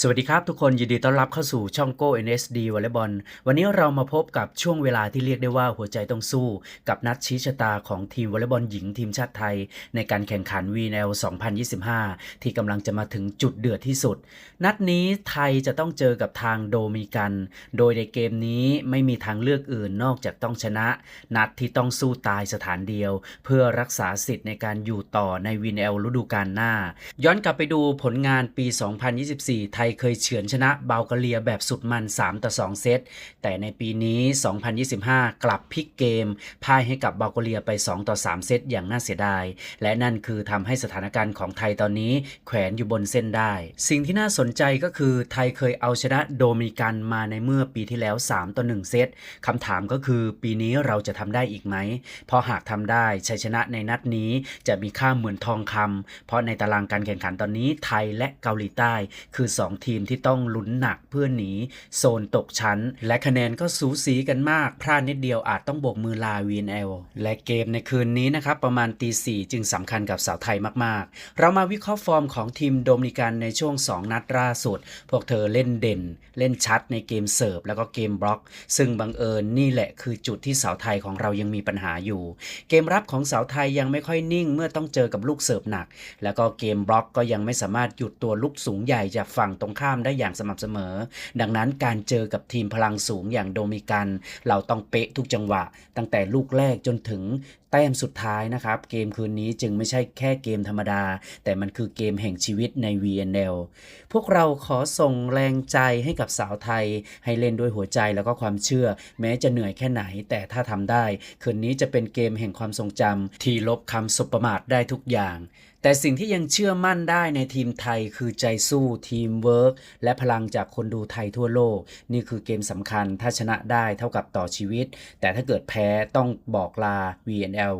สวัสดีครับทุกคนยินดีต้อนรับเข้าสู่ช่อง Go NSD วอลเลย์บอลวันนี้เรามาพบกับช่วงเวลาที่เรียกได้ว่าหัวใจต้องสู้ กับนัดชี้ชะตาของทีมวอลเลย์บอลหญิงทีมชาติไทย ในการแข่งขัน VNL 2025 ที่กำลังจะมาถึงจุดเดือดที่สุด นัดนี้ไทยจะต้องเจอกับทางโดมินิกัน โดยในเกมนี้ไม่มีทางเลือกอื่นนอกจากต้องชนะ นัดที่ต้องสู้ตายสถานเดียว เพื่อรักษาสิทธิ์ในการอยู่ต่อใน VNL ฤดูกาลหน้า ย้อนกลับไปดูผลงานปี 2024 ไทยเคยเฉือนชนะเบลกเรียแบบสุดมัน 3 ต่อ 2 เซต แต่ในปีนี้ 2025 กลับพลิกเกมพ่ายให้กับเบลกเรียไป 2 ต่อ 3 เซตอย่างน่าเสียดาย และนั่นคือทำให้สถานการณ์ของไทยตอนนี้แขวนอยู่บนเส้นได้ สิ่งที่น่าสนใจก็คือไทยเคยเอาชนะโดมินิกันมาในเมื่อปีที่แล้ว 3 ต่อ 1 เซตคำถามก็คือปีนี้เราจะทำได้อีกไหม เพราะหากทำได้ชัยชนะในนัดนี้จะมีค่าเหมือนทองคำเพราะในตารางการแข่งขันตอนนี้ไทยและเกาหลีใต้คือ 2ทีมที่ต้องลุ้นหนักเพื่อหนีโซนตกชั้น และคะแนนก็สูสีกันมาก พลาดนิดเดียวอาจต้องโบกมือลา VNL และเกมในคืนนี้นะครับประมาณตีสี่จึงสำคัญกับสาวไทยมากๆ เรามาวิเคราะห์ฟอร์มของทีมโดมินิกันในช่วง 2 นัดล่าสุด พวกเธอเล่นเด่น เล่นชัดในเกมเสิร์ฟแล้วก็เกมบล็อก ซึ่งบังเอิญนี่แหละคือจุดที่สาวไทยของเรายังมีปัญหาอยู่ เกมรับของสาวไทยยังไม่ค่อยนิ่งเมื่อต้องเจอกับลูกเสิร์ฟหนัก แล้วก็เกมบล็อกก็ยังไม่สามารถหยุดตัวลูกสูงใหญ่จากฝั่งตรงข้ามได้อย่างสม่ำเสมอ ดังนั้นการเจอกับทีมพลังสูงอย่างโดมิกัน เราต้องเป๊ะทุกจังหวะ ตั้งแต่ลูกแรกจนถึงแต้มสุดท้ายนะครับ เกมคืนนี้จึงไม่ใช่แค่เกมธรรมดา แต่มันคือเกมแห่งชีวิตใน VNL พวกเราขอส่งแรงใจให้กับสาวไทย ให้เล่นด้วยหัวใจแล้วก็ความเชื่อ แม้จะเหนื่อยแค่ไหนแต่ถ้าทำได้ คืนนี้จะเป็นเกมแห่งความทรงจำที่ลบคำสบประมาทได้ทุกอย่าง แต่สิ่งที่ยังเชื่อมั่นได้ในทีมไทยคือใจสู้ทีมเวิร์กและพลังจากคนดูไทยทั่วโลก นี่คือเกมสำคัญถ้าชนะได้เท่ากับต่อชีวิต แต่ถ้าเกิดแพ้ต้องบอกลา VNL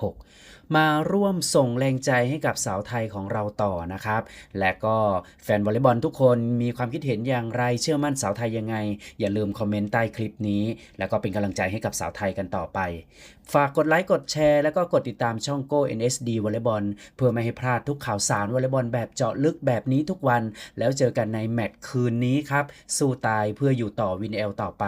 2026 มาร่วมส่งแรงใจให้กับสาวไทยของเราต่อนะครับ และก็แฟนวอลเลย์บอลทุกคนมีความคิดเห็นอย่างไรเชื่อมั่นสาวไทยยังไง อย่าลืมคอมเมนต์ใต้คลิปนี้ แล้วก็เป็นกำลังใจให้กับสาวไทยกันต่อไป ฝากกดไลค์กดแชร์แล้วก็กดติดตามช่อง Go NSD วอลเลย์บอลเพื่อไม่ให้พลาดทุกข่าวสารวอลเลย์บอลแบบเจาะลึกแบบนี้ทุกวัน แล้วเจอกันในแมตช์คืนนี้ครับสู้ตายเพื่ออยู่ต่อวินเอลต่อไป